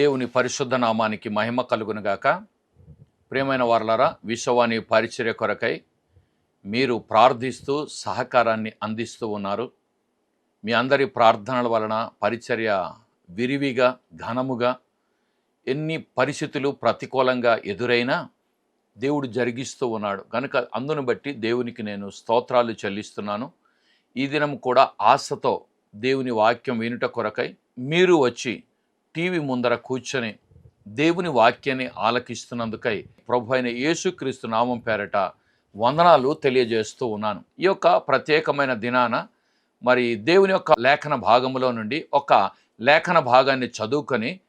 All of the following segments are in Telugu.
దేవుని పరిశుద్ధ నామానికి మహిమ కలుగునుగాక ప్రియమైన వారలారా విశ్వవాణి పరిచర్య కొరకై మీరు ప్రార్థిస్తూ సహకారాన్ని అందిస్తూ ఉన్నారు. మీ అందరి ప్రార్థనల వలన పరిచర్య విరివిగా ఘనముగా ఎన్ని పరిస్థితులు ప్రతికూలంగా ఎదురైనా దేవుడు జరిగిస్తూ ఉన్నాడు. కనుక అందును బట్టి దేవునికి నేను స్తోత్రాలు చెల్లిస్తున్నాను. ఈ దినం కూడా ఆశతో దేవుని వాక్యం వినుట కొరకై మీరు వచ్చి టీవీ ముందర కూర్చొని దేవుని వాక్యాన్ని ఆలకిస్తున్నందుకై ప్రభు అయిన యేసుక్రీస్తు నామం పేరట వందనాలు తెలియజేస్తూ ఉన్నాను. ఈ యొక్క ప్రత్యేకమైన దినాన మరి దేవుని యొక్క లేఖన భాగంలో నుండి ఒక లేఖన భాగాన్ని చదువుకొని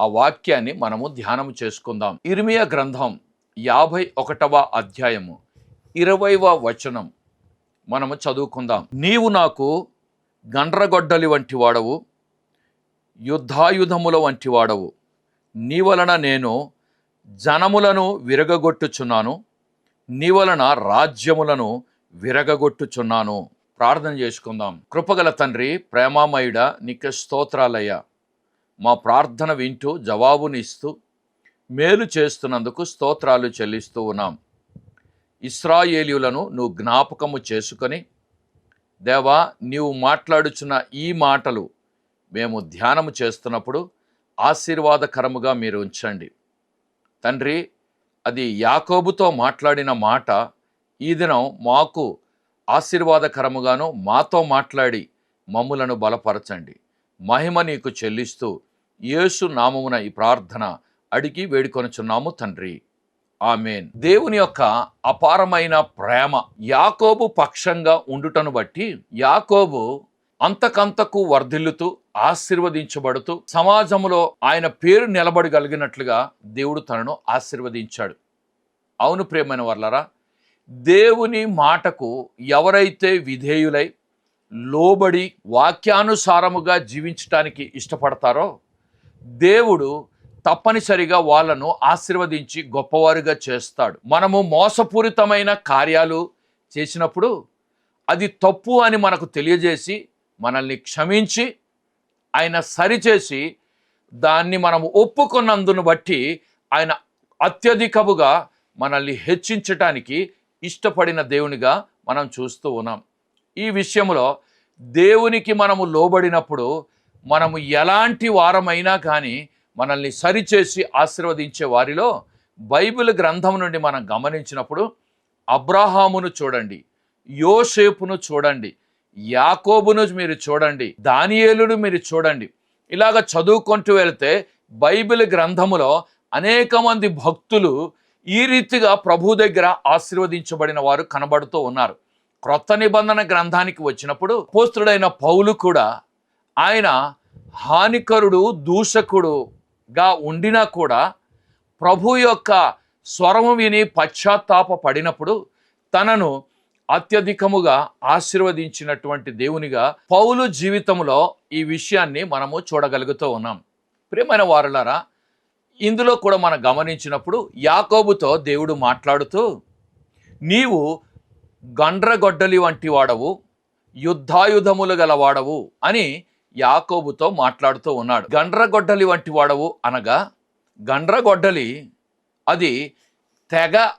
ఆ వాక్యాన్ని మనము ధ్యానం చేసుకుందాం. ఇర్మియా గ్రంథం యాభై ఒకటవ అధ్యాయము ఇరవైవ వచనం మనము చదువుకుందాం. నీవు నాకు గండ్రగొడ్డలి వంటి వాడవు యుద్ధాయుధముల వంటి వాడవు నీ వలన నేను జనములను విరగగొట్టుచున్నాను. నీ వలన రాజ్యములను విరగగొట్టుచున్నాను. ప్రార్థన చేసుకుందాం. కృపగల తండ్రి ప్రేమామయుడ నీకు స్తోత్రాలయ్యా. మా ప్రార్థన వింటూ జవాబునిస్తూ మేలు చేస్తున్నందుకు స్తోత్రాలు చెల్లిస్తూ ఉన్నాం. ఇస్రాయేలీయులను నువ్వు జ్ఞాపకము చేసుకొని దేవా నీవు మాట్లాడుచున్న ఈ మాటలు మేము ధ్యానము చేస్తున్నప్పుడు ఆశీర్వాదకరముగా మీరు ఉంచండి. తండ్రి అది యాకోబుతో మాట్లాడిన మాట ఈ దినం మాకు ఆశీర్వాదకరముగాను మాతో మాట్లాడి మమ్ములను బలపరచండి. మహిమ నీకు చెల్లిస్తూ యేసు నామమున ఈ ప్రార్థన అడిగి వేడుకొనుచున్నాము తండ్రి. ఆమెన్. దేవుని యొక్క అపారమైన ప్రేమ యాకోబు పక్షంగా ఉండుటను బట్టి యాకోబు అంతకంతకు వర్ధిల్లుతూ ఆశీర్వదించబడుతూ సమాజంలో ఆయన పేరు నిలబడగలిగినట్లుగా దేవుడు తనను ఆశీర్వదించాడు. అవును ప్రేమైన వర్లరా దేవుని మాటకు ఎవరైతే విధేయులై లోబడి వాక్యానుసారముగా జీవించటానికి ఇష్టపడతారో దేవుడు తప్పనిసరిగా వాళ్ళను ఆశీర్వదించి గొప్పవారుగా చేస్తాడు. మనము మోసపూరితమైన కార్యాలు చేసినప్పుడు అది తప్పు అని మనకు తెలియజేసి మనల్ని క్షమించి ఆయన సరిచేసి దాన్ని మనము ఒప్పుకున్నందును బట్టి ఆయన అత్యధికముగా మనల్ని హెచ్చించటానికి ఇష్టపడిన దేవునిగా మనం చూస్తూ ఉన్నాం. ఈ విషయంలో దేవునికి మనము లోబడినప్పుడు మనము ఎలాంటి వారమైనా కానీ మనల్ని సరిచేసి ఆశీర్వదించే వారిలో బైబిల్ గ్రంథం నుండి మనం గమనించినప్పుడు అబ్రాహామును చూడండి యోసేపును చూడండి యాకోబును మీరు చూడండి దానియేలును మీరు చూడండి. ఇలాగ చదువుకుంటూ వెళ్తే బైబిల్ గ్రంథములో అనేక మంది భక్తులు ఈ రీతిగా ప్రభు దగ్గర ఆశీర్వదించబడిన వారు కనబడుతూ ఉన్నారు. క్రొత్త నిబంధన గ్రంథానికి వచ్చినప్పుడు పోస్తుడైన పౌలు కూడా ఆయన హానికరుడు దూషకుడుగా ఉండినా కూడా ప్రభు యొక్క స్వరము విని పశ్చాత్తాప పడినప్పుడు తనను అత్యధికముగా ఆశీర్వదించినటువంటి దేవునిగా పౌలు జీవితంలో ఈ విషయాన్ని మనము చూడగలుగుతూ ఉన్నాం. ప్రియమైన వారులారా ఇందులో కూడా మనం గమనించినప్పుడు యాకోబుతో దేవుడు మాట్లాడుతూ నీవు గండ్రగొడ్డలి వంటి వాడవు యుద్ధాయుధములు గలవాడవు అని యాకోబుతో మాట్లాడుతూ ఉన్నాడు. గండ్రగొడ్డలి వంటి వాడవు అనగా గండ్రగొడ్డలి అది తెగ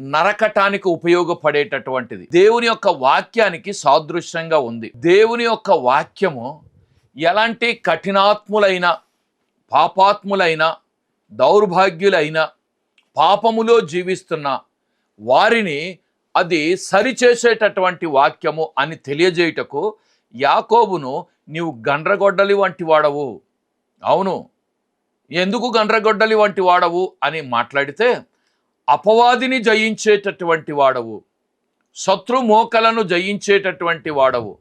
నరకటానికి ఉపయోగపడేటటువంటిది. దేవుని యొక్క వాక్యానికి సాదృశ్యంగా ఉంది. దేవుని యొక్క వాక్యము ఎలాంటి కఠినాత్ములైన పాపాత్ములైన దౌర్భాగ్యులైన పాపములో జీవిస్తున్న వారిని అది సరిచేసేటటువంటి వాక్యము అని తెలియజేయుటకు యాకోబును నీవు గండ్రగొడ్డలి వంటి వాడవు. అవును. ఎందుకు గండ్రగొడ్డలి వంటి వాడవు అని మాట్లాడితే అపవాదిని జయించేటటువంటి వాడవు. శత్రుమోకలను జయించేటటువంటి వాడవు.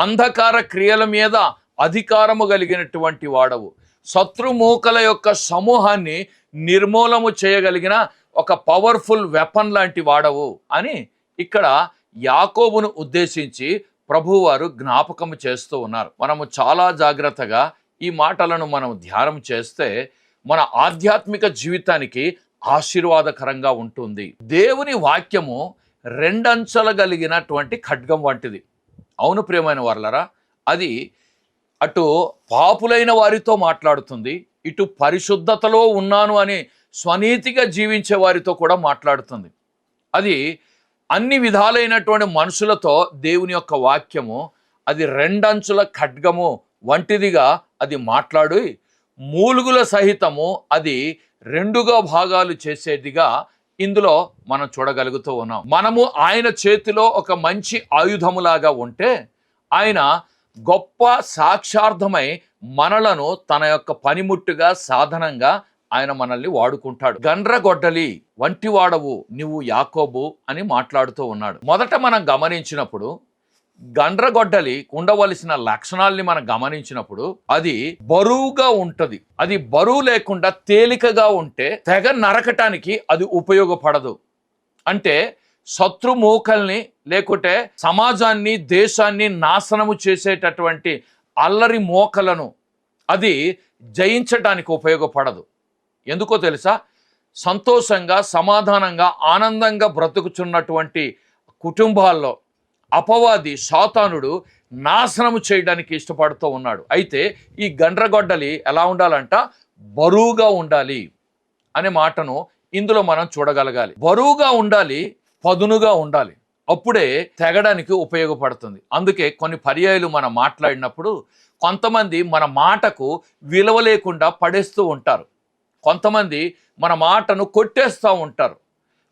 అంధకార క్రియల మీద అధికారము కలిగినటువంటి వాడవు. శత్రుమూకల యొక్క సమూహాన్ని నిర్మూలము చేయగలిగిన ఒక పవర్ఫుల్ వెపన్ లాంటి వాడవు అని ఇక్కడ యాకోబును ఉద్దేశించి ప్రభువారు జ్ఞాపకం చేస్తూ ఉన్నారు. మనము చాలా జాగ్రత్తగా ఈ మాటలను మనం ధ్యానం చేస్తే మన ఆధ్యాత్మిక జీవితానికి ఆశీర్వాదకరంగా ఉంటుంది. దేవుని వాక్యము రెండంచెల కలిగినటువంటి ఖడ్గం వంటిది. అవును ప్రియమైన వర్లరా అది అటు పాపులైన వారితో మాట్లాడుతుంది ఇటు పరిశుద్ధతలో ఉన్నాను అని స్వనీతిగా జీవించే వారితో కూడా మాట్లాడుతుంది. అది అన్ని విధాలైనటువంటి మనుషులతో దేవుని యొక్క వాక్యము అది రెండంచుల ఖడ్గము వంటిదిగా అది మాట్లాడి మూలుగుల సహితము అది రెండుగా భాగాలు చేసేదిగా ఇందులో మనం చూడగలుగుతూ ఉన్నాం. మనము ఆయన చేతిలో ఒక మంచి ఆయుధములాగా ఉంటే ఆయన గొప్ప సాక్షార్థమై మనలను తన యొక్క పనిముట్టుగా సాధనంగా ఆయన మనల్ని వాడుకుంటాడు. గండ్రగొడ్డలి వంటి వాడవు నువ్వు యాకోబు అని మాట్లాడుతూ ఉన్నాడు. మొదట మనం గమనించినప్పుడు గండ్రగొడ్డలి ఉండవలసిన లక్షణాల్ని మనం గమనించినప్పుడు అది బరువుగా ఉంటది. అది బరువు లేకుండా తేలికగా ఉంటే తెగ నరకటానికి అది ఉపయోగపడదు. అంటే శత్రుమూకల్ని లేకుంటే సమాజాన్ని దేశాన్ని నాశనము చేసేటటువంటి అల్లరి మోకలను అది జయించటానికి ఉపయోగపడదు. ఎందుకో తెలుసా? సంతోషంగా సమాధానంగా ఆనందంగా బ్రతుకుచున్నటువంటి కుటుంబాల్లో అపవాది సాతానుడు నాశనము చేయడానికి ఇష్టపడుతూ ఉన్నాడు. అయితే ఈ గండ్రగొడ్డలి ఎలా ఉండాలంట? బరువుగా ఉండాలి అనే మాటను ఇందులో మనం చూడగలగాలి. బరువుగా ఉండాలి పదునుగా ఉండాలి. అప్పుడే తెగడానికి ఉపయోగపడుతుంది. అందుకే కొన్ని పర్యాయాలు మనం మాట్లాడినప్పుడు కొంతమంది మన మాటకు విలువ లేకుండా పడేస్తూ ఉంటారు. కొంతమంది మన మాటను కొట్టేస్తూ ఉంటారు.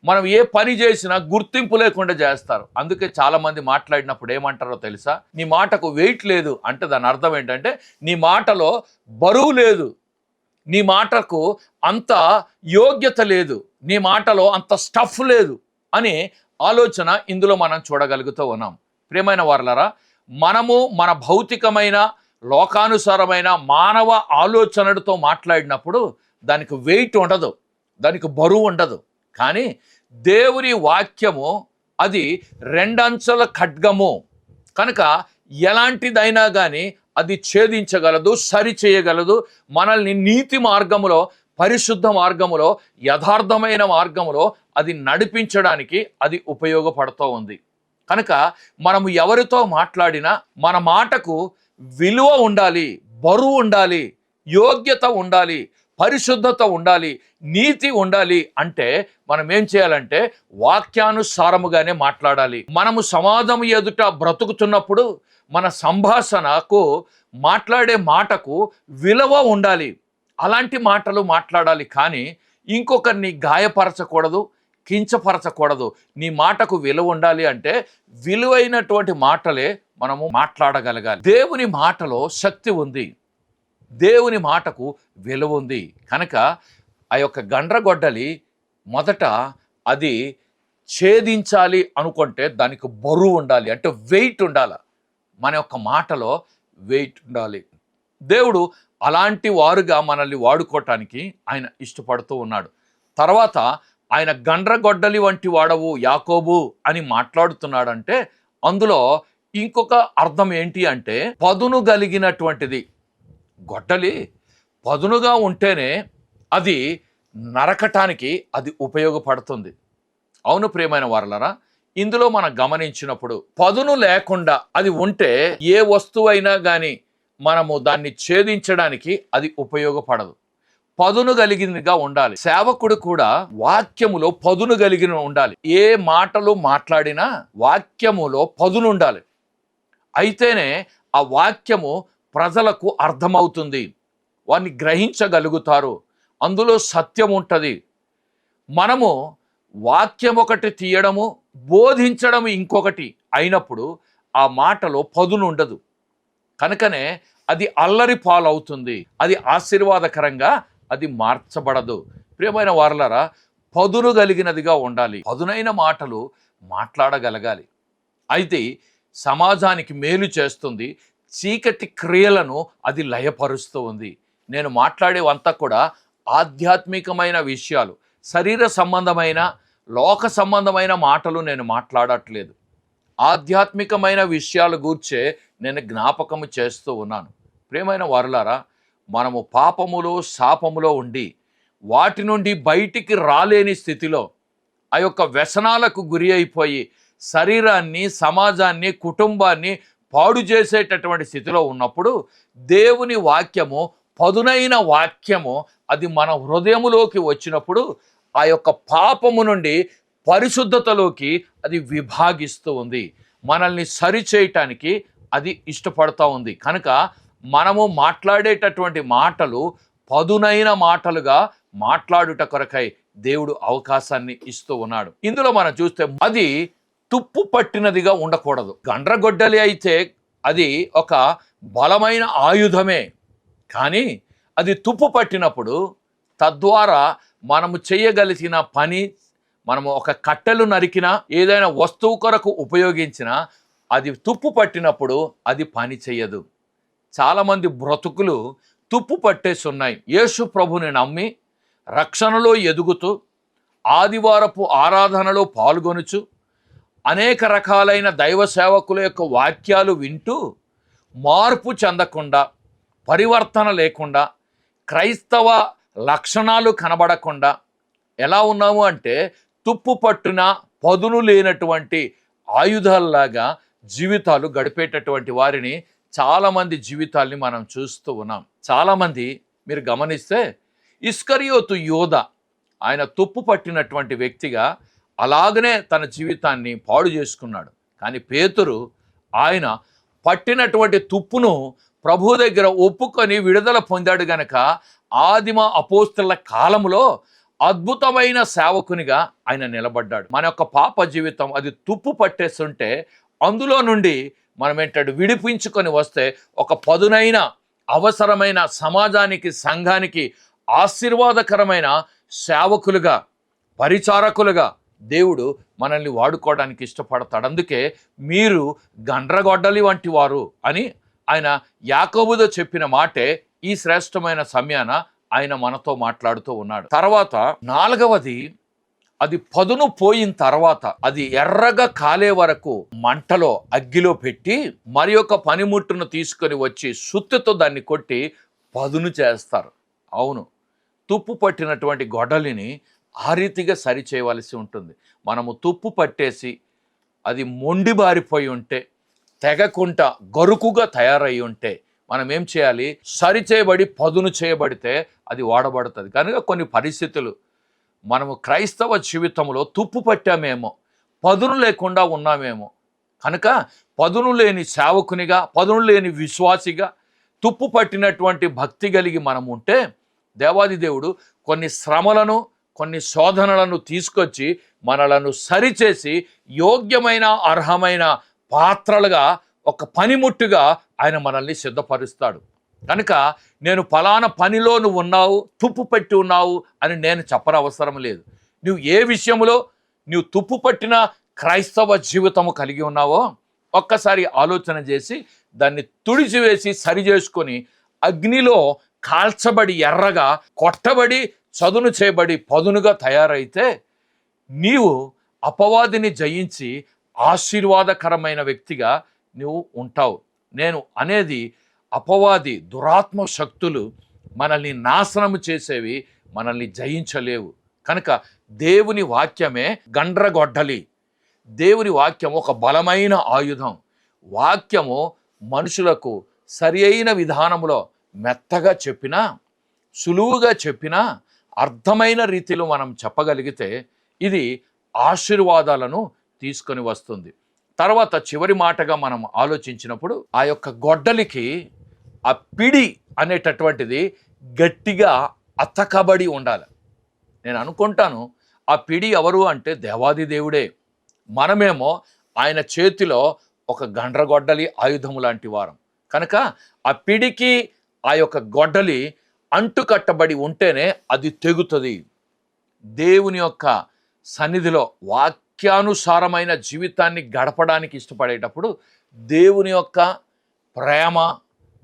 మనం ఏ పని చేసినా గుర్తింపు లేకుండా చేస్తారు. అందుకే చాలామంది మాట్లాడినప్పుడు ఏమంటారో తెలుసా? నీ మాటకు వెయిట్ లేదు అంటే దాని అర్థం ఏంటంటే నీ మాటలో బరువు లేదు. నీ మాటకు అంత యోగ్యత లేదు. నీ మాటలో అంత స్టఫ్ లేదు అనే ఆలోచన ఇందులో మనం చూడగలుగుతూ ఉన్నాం. ప్రియమైన వారలరా మనము మన భౌతికమైన లోకానుసారమైన మానవ ఆలోచనలతో మాట్లాడినప్పుడు దానికి వెయిట్ ఉండదు. దానికి బరువు ఉండదు. కానీ దేవుని వాక్యము అది రెండంచెల ఖడ్గము. కనుక ఎలాంటిదైనా కానీ అది ఛేదించగలదు సరి చేయగలదు మనల్ని నీతి మార్గములో పరిశుద్ధ మార్గములో యథార్థమైన మార్గములో అది నడిపించడానికి అది ఉపయోగపడుతూ ఉంది. కనుక మనము ఎవరితో మాట్లాడినా మన మాటకు విలువ ఉండాలి బరువు ఉండాలి యోగ్యత ఉండాలి పరిశుద్ధత ఉండాలి నీతి ఉండాలి అంటే మనం ఏం చేయాలంటే వాక్యానుసారముగానే మాట్లాడాలి. మనము సమాజం ఎదుట బ్రతుకుతున్నప్పుడు మన సంభాషణకు మాట్లాడే మాటకు విలువ ఉండాలి. అలాంటి మాటలు మాట్లాడాలి కానీ ఇంకొకరిని గాయపరచకూడదు కించపరచకూడదు. నీ మాటకు విలువ ఉండాలి అంటే విలువైనటువంటి మాటలే మనము మాట్లాడగలగాలి. దేవుని మాటలో శక్తి ఉంది. దేవుని మాటకు విలువ ఉంది. కనుక ఆ యొక్క గండ్రగొడ్డలి మొదట అది ఛేదించాలి అనుకుంటే దానికి బరువు ఉండాలి. అంటే వెయిట్ ఉండాలి. మన యొక్క మాటలో వెయిట్ ఉండాలి. దేవుడు అలాంటి వారుగా మనల్ని వాడుకోవటానికి ఆయన ఇష్టపడుతూ ఉన్నాడు. తర్వాత ఆయన గండ్రగొడ్డలి వంటి వాడవు యాకోబు అని మాట్లాడుతున్నాడంటే అందులో ఇంకొక అర్థం ఏంటి అంటే పదును కలిగినటువంటిది గొడ్డలి పదునుగా ఉంటేనే అది నరకటానికి అది ఉపయోగపడుతుంది. అవును ప్రియమైన వారలరా ఇందులో మనం గమనించినప్పుడు పదును లేకుండా అది ఉంటే ఏ వస్తువైనా కానీ మనము దాన్ని ఛేదించడానికి అది ఉపయోగపడదు. పదును కలిగినదిగా ఉండాలి. సేవకుడు కూడా వాక్యములో పదును కలిగిన ఉండాలి. ఏ మాటలు మాట్లాడినా వాక్యములో పదును ఉండాలి. అయితేనే ఆ వాక్యము ప్రజలకు అర్థమవుతుంది. వారిని గ్రహించగలుగుతారు. అందులో సత్యం ఉంటుంది. మనము వాక్యం ఒకటి తీయడము బోధించడం ఇంకొకటి అయినప్పుడు ఆ మాటలో పదును ఉండదు. కనుకనే అది అల్లరి పాలవుతుంది. అది ఆశీర్వాదకరంగా అది మార్చబడదు. ప్రియమైన వారలరా పదును కలిగినదిగా ఉండాలి. పదునైన మాటలు మాట్లాడగలగాలి. అయితే సమాజానికి మేలు చేస్తుంది చీకటి క్రియలను అది లయపరుస్తూ ఉంది. నేను మాట్లాడేవంతా కూడా ఆధ్యాత్మికమైన విషయాలు. శరీర సంబంధమైన లోక సంబంధమైన మాటలు నేను మాట్లాడట్లేదు. ఆధ్యాత్మికమైన విషయాల గూర్చే నేను జ్ఞాపకము చేస్తూ ఉన్నాను. ప్రేమైన వారులారా మనము పాపములో శాపములో ఉండి వాటి నుండి బయటికి రాలేని స్థితిలో ఆ యొక్క వ్యసనాలకు గురి అయిపోయి శరీరాన్ని సమాజాన్ని కుటుంబాన్ని పాడు చేసేటటువంటి స్థితిలో ఉన్నప్పుడు దేవుని వాక్యము పదునైన వాక్యము అది మన హృదయములోకి వచ్చినప్పుడు ఆ యొక్క పాపము నుండి పరిశుద్ధతలోకి అది విభాగిస్తూ ఉంది. మనల్ని సరిచేయటానికి అది ఇష్టపడతా ఉంది. కనుక మనము మాట్లాడేటటువంటి మాటలు పదునైన మాటలుగా మాట్లాడుట కొరకై దేవుడు అవకాశాన్ని ఇస్తూ ఉన్నాడు. ఇందులో మనం చూస్తే అది తుప్పు పట్టినదిగా ఉండకూడదు. గండ్రగొడ్డలి అయితే అది ఒక బలమైన ఆయుధమే. కానీ అది తుప్పు పట్టినప్పుడు తద్వారా మనము చేయగలిగిన పని మనము ఒక కట్టెలు నరికిన ఏదైనా వస్తువు కొరకు ఉపయోగించిన అది తుప్పు పట్టినప్పుడు అది పని చేయదు చాలామంది బ్రతుకులు తుప్పు పట్టేసి ఉన్నాయి యేసు ప్రభుని నమ్మి రక్షణలో ఎదుగుతూ ఆదివారపు ఆరాధనలో పాల్గొనుచు అనేక రకాలైన దైవ సేవకుల యొక్క వాక్యాలు వింటూ మార్పు చెందకుండా పరివర్తన లేకుండా క్రైస్తవ లక్షణాలు కనబడకుండా ఎలా ఉన్నాము అంటే తుప్పు పట్టున పదును లేనటువంటి ఆయుధాల్లాగా జీవితాలు గడిపేటటువంటి వారిని చాలామంది జీవితాల్ని మనం చూస్తూ ఉన్నాం. చాలామంది మీరు గమనిస్తే ఇస్కరియోతు యోధ ఆయన తుప్పు పట్టినటువంటి వ్యక్తిగా అలాగనే తన జీవితాన్ని పాడు చేసుకున్నాడు. కానీ పేతురు ఆయన పట్టినటువంటి తుప్పును ప్రభు దగ్గర ఒప్పుకొని విడుదల పొందాడు గనక ఆదిమ అపోస్తుల కాలంలో అద్భుతమైన సేవకునిగా ఆయన నిలబడ్డాడు. మన యొక్క పాప జీవితం అది తుప్పు పట్టేస్తుంటే అందులో నుండి మనం ఏంటంటే విడిపించుకొని వస్తే ఒక పదునైన అవసరమైన సమాజానికి సంఘానికి ఆశీర్వాదకరమైన సేవకులుగా పరిచారకులుగా దేవుడు మనల్ని వాడుకోవడానికి ఇష్టపడతాడు. అందుకే మీరు గండ్రగొడ్డలి వంటి వారు అని ఆయన యాకోబుతో చెప్పిన మాటే ఈ శ్రేష్టమైన సమయాన ఆయన మనతో మాట్లాడుతూ ఉన్నాడు. తర్వాత నాలుగవది అది పదును పోయిన తర్వాత అది ఎర్రగా కాలే వరకు మంటలో అగ్గిలో పెట్టి మరి ఒక పనిముట్టును తీసుకొని వచ్చి సుత్తితో దాన్ని కొట్టి పదును చేస్తారు. అవును. తుప్పు పట్టినటువంటి గొడలిని ఆ రీతిగా సరి చేయవలసి ఉంటుంది. మనము తుప్పు పట్టేసి అది మొండి బారిపోయి ఉంటే తెగకుండా గరుకుగా తయారై ఉంటే మనం ఏం చేయాలి? సరి చేయబడి పదును చేయబడితే అది వాడబడుతుంది. కనుక కొన్ని పరిస్థితులు మనము క్రైస్తవ జీవితంలో తుప్పు పట్టామేమో పదును లేకుండా ఉన్నామేమో కనుక పదును లేని సేవకునిగా పదును లేని విశ్వాసిగా తుప్పు పట్టినటువంటి భక్తి కలిగి మనం ఉంటే దేవాది దేవుడు కొన్ని శ్రమలను కొన్ని శోధనలను తీసుకొచ్చి మనలను సరిచేసి యోగ్యమైన అర్హమైన పాత్రలుగా ఒక పనిముట్టుగా ఆయన మనల్ని సిద్ధపరుస్తాడు. కనుక నేను ఫలానా పనిలో నువ్వు ఉన్నావు తుప్పు పట్టి ఉన్నావు అని నేను చెప్పనవసరం లేదు. నువ్వు ఏ విషయంలో నువ్వు తుప్పు పట్టిన క్రైస్తవ జీవితము కలిగి ఉన్నావో ఒక్కసారి ఆలోచన చేసి దాన్ని తుడిచివేసి సరి చేసుకొని అగ్నిలో కాల్చబడి ఎర్రగా కొట్టబడి చదును చేయబడి పదునుగా తయారైతే నీవు అపవాదిని జయించి ఆశీర్వాదకరమైన వ్యక్తిగా నువ్వు ఉంటావు. నేను అనేది అపవాది దురాత్మ శక్తులు మనల్ని నాశనము చేసేవి మనల్ని జయించలేవు. కనుక దేవుని వాక్యమే గండ్రగొడ్డలి. దేవుని వాక్యం ఒక బలమైన ఆయుధం. వాక్యము మనుషులకు సరి అయిన విధానంలో మెత్తగా చెప్పినా సులువుగా చెప్పినా అర్థమైన రీతిలో మనం చెప్పగలిగితే ఇది ఆశీర్వాదాలను తీసుకొని వస్తుంది. తర్వాత చివరి మాటగా మనం ఆలోచించినప్పుడు ఆ యొక్క గొడ్డలికి ఆ పిడి అనేటటువంటిది గట్టిగా అతకబడి ఉండాలి. నేను అనుకుంటాను ఆ పిడి ఎవరు అంటే దేవాది దేవుడే. మనమేమో ఆయన చేతిలో ఒక గండ్రగొడ్డలి ఆయుధము లాంటి వారం. కనుక ఆ పిడికి ఆ యొక్క గొడ్డలి అంటుకట్టబడి ఉంటేనే అది తెగుతుంది. దేవుని యొక్క సన్నిధిలో వాక్యానుసారమైన జీవితాన్ని గడపడానికి ఇష్టపడేటప్పుడు దేవుని యొక్క ప్రేమ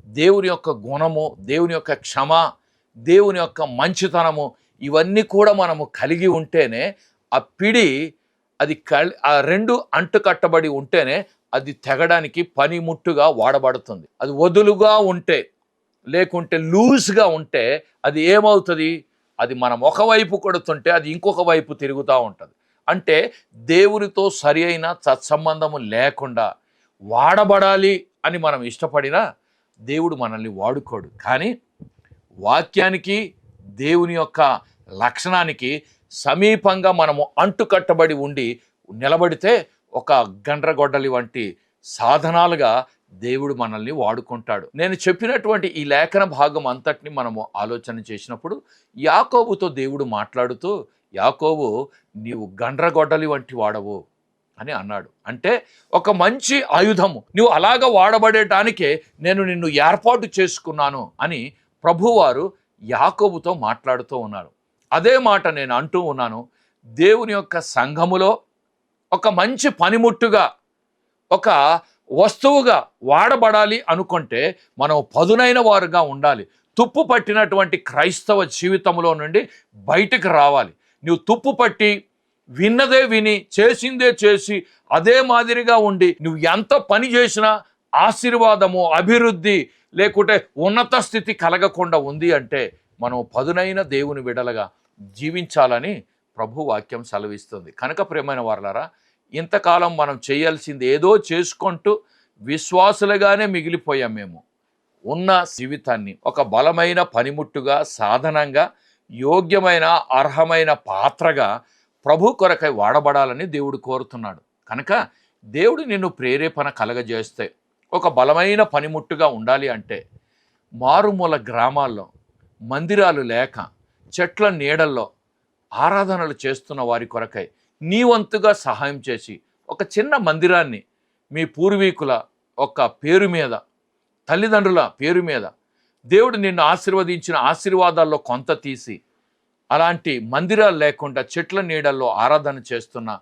దేవుని యొక్క గుణము దేవుని యొక్క క్షమ దేవుని యొక్క మంచితనము ఇవన్నీ కూడా మనము కలిగి ఉంటేనే ఆ పిడి అది కల్ ఆ రెండు అంటుకట్టబడి ఉంటేనే అది తెగడానికి పనిముట్టుగా వాడబడుతుంది. అది వదులుగా ఉంటే లేకుంటే లూజ్గా ఉంటే అది ఏమవుతుంది? అది మనం ఒకవైపు కొడుతుంటే అది ఇంకొక వైపు తిరుగుతూ ఉంటుంది. అంటే దేవునితో సరి అయిన సత్సంబంధము లేకుండా వాడబడాలి అని మనం ఇష్టపడినా దేవుడు మనల్ని వాడుకోడు. కానీ వాక్యానికి దేవుని యొక్క లక్షణానికి సమీపంగా మనము అంటుకట్టబడి ఉండి నిలబడితే ఒక గండ్రగొడ్డలి వంటి సాధనాలుగా దేవుడు మనల్ని వాడుకుంటాడు. నేను చెప్పినటువంటి ఈ లేఖన భాగం అంతటిని మనము ఆలోచన చేసినప్పుడు యాకోబుతో దేవుడు మాట్లాడుతూ యాకోబు నీవు గండ్రగొడ్డలి వంటి వాడవు అని అన్నాడు. అంటే ఒక మంచి ఆయుధము. నువ్వు అలాగ వాడబడేటానికే నేను నిన్ను ఏర్పాటు చేసుకున్నాను అని ప్రభువారు యాకోబుతో మాట్లాడుతూ ఉన్నారు. అదే మాట నేను అంటూ ఉన్నాను. దేవుని యొక్క సంఘములో ఒక మంచి పనిముట్టుగా ఒక వస్తువుగా వాడబడాలి అనుకుంటే మనం పదునైన వారుగా ఉండాలి. తుప్పు పట్టినటువంటి క్రైస్తవ జీవితంలో నుండి బయటకు రావాలి. నువ్వు తుప్పు పట్టి విన్నదే విని చేసిందే చేసి అదే మాదిరిగా ఉండి నువ్వు ఎంత పని చేసినా ఆశీర్వాదము అభివృద్ధి లేకుంటే ఉన్నత స్థితి కలగకుండా ఉంది అంటే మనం పదునైన దేవుని విడలగా జీవించాలని ప్రభు వాక్యం సెలవిస్తుంది. కనుక ప్రేమైన వారలారా ఇంతకాలం మనం చేయాల్సింది ఏదో చేసుకుంటూ విశ్వాసులుగానే మిగిలిపోయాం మేము. ఉన్న జీవితాన్ని ఒక బలమైన పనిముట్టుగా సాధనంగా యోగ్యమైన అర్హమైన పాత్రగా ప్రభు కొరకై వాడబడాలని దేవుడు కోరుతున్నాడు. కనుక దేవుడు నిన్ను ప్రేరేపణ కలగజేస్తే ఒక బలమైన పనిముట్టుగా ఉండాలి అంటే మారుమూల గ్రామాల్లో మందిరాలు లేక చెట్ల నీడల్లో ఆరాధనలు చేస్తున్న వారి కొరకై నీ వంతుగా సహాయం చేసి ఒక చిన్న మందిరాన్ని మీ పూర్వీకుల ఒక పేరు మీద తల్లిదండ్రుల పేరు మీద దేవుడు నిన్ను ఆశీర్వదించిన ఆశీర్వాదాల్లో కొంత తీసి అలాంటి మందిరాలు లేకుండా చెట్ల నీడల్లో ఆరాధన చేస్తున్న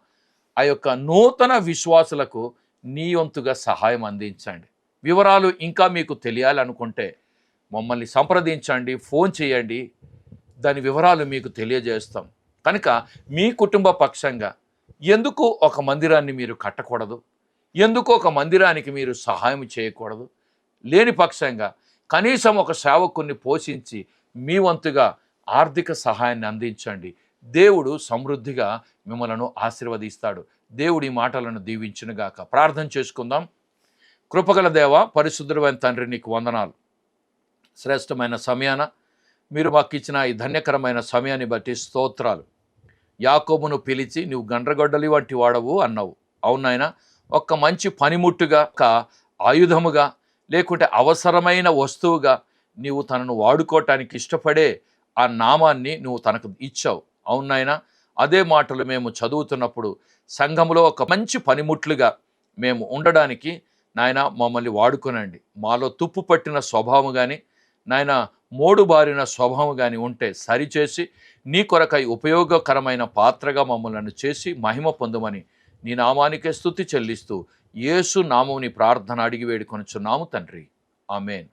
ఆ యొక్క నూతన విశ్వాసులకు నీ వంతుగా సహాయం అందించండి. వివరాలు ఇంకా మీకు తెలియాలనుకుంటే మమ్మల్ని సంప్రదించండి ఫోన్ చేయండి. దాని వివరాలు మీకు తెలియజేస్తాం. కనుక మీ కుటుంబ పక్షంగా ఎందుకు ఒక మందిరాన్ని మీరు కట్టకూడదు? ఎందుకు ఒక మందిరానికి మీరు సహాయం చేయకూడదు? లేని పక్షంగా కనీసం ఒక సేవకుని పోషించి మీ వంతుగా ఆర్థిక సహాయాన్ని అందించండి. దేవుడు సమృద్ధిగా మిమ్మలను ఆశీర్వదిస్తాడు. దేవుడి మాటలను దీవించునుగాక. ప్రార్థన చేసుకుందాం. కృపగల దేవ పరిశుద్ధమైన తండ్రి నీకు వందనాలు. శ్రేష్టమైన సమయాన మీరు మాకు ఇచ్చిన ఈ ధన్యకరమైన సమయాన్ని బట్టి స్తోత్రాలు. యాకోబును పిలిచి నువ్వు గండ్రగొడ్డలి వంటి వాడవు అన్నావు. అవునాయన ఒక్క మంచి పనిముట్టుగా ఒక ఆయుధముగా లేకుంటే అవసరమైన వస్తువుగా నీవు తనను వాడుకోవటానికి ఇష్టపడే ఆ నామాన్ని నువ్వు తనకు ఇచ్చావు. అవునాయన అదే మాటలు మేము చదువుతున్నప్పుడు సంఘంలో ఒక మంచి పనిముట్లుగా మేము ఉండడానికి నాయన మమ్మల్ని వాడుకునండి. మాలో తుప్పు పట్టిన స్వభావం కానీ నాయన మోడుబారిన స్వభావం కానీ ఉంటే సరిచేసి నీ కొరకై ఉపయోగకరమైన పాత్రగా మమ్మల్ని చేసి మహిమ పొందమని నీ నామానికే స్థుతి చెల్లిస్తూ యేసు నామముని ప్రార్థన అడిగి వేడుకొనుచున్నాము తండ్రి. ఆమెన్.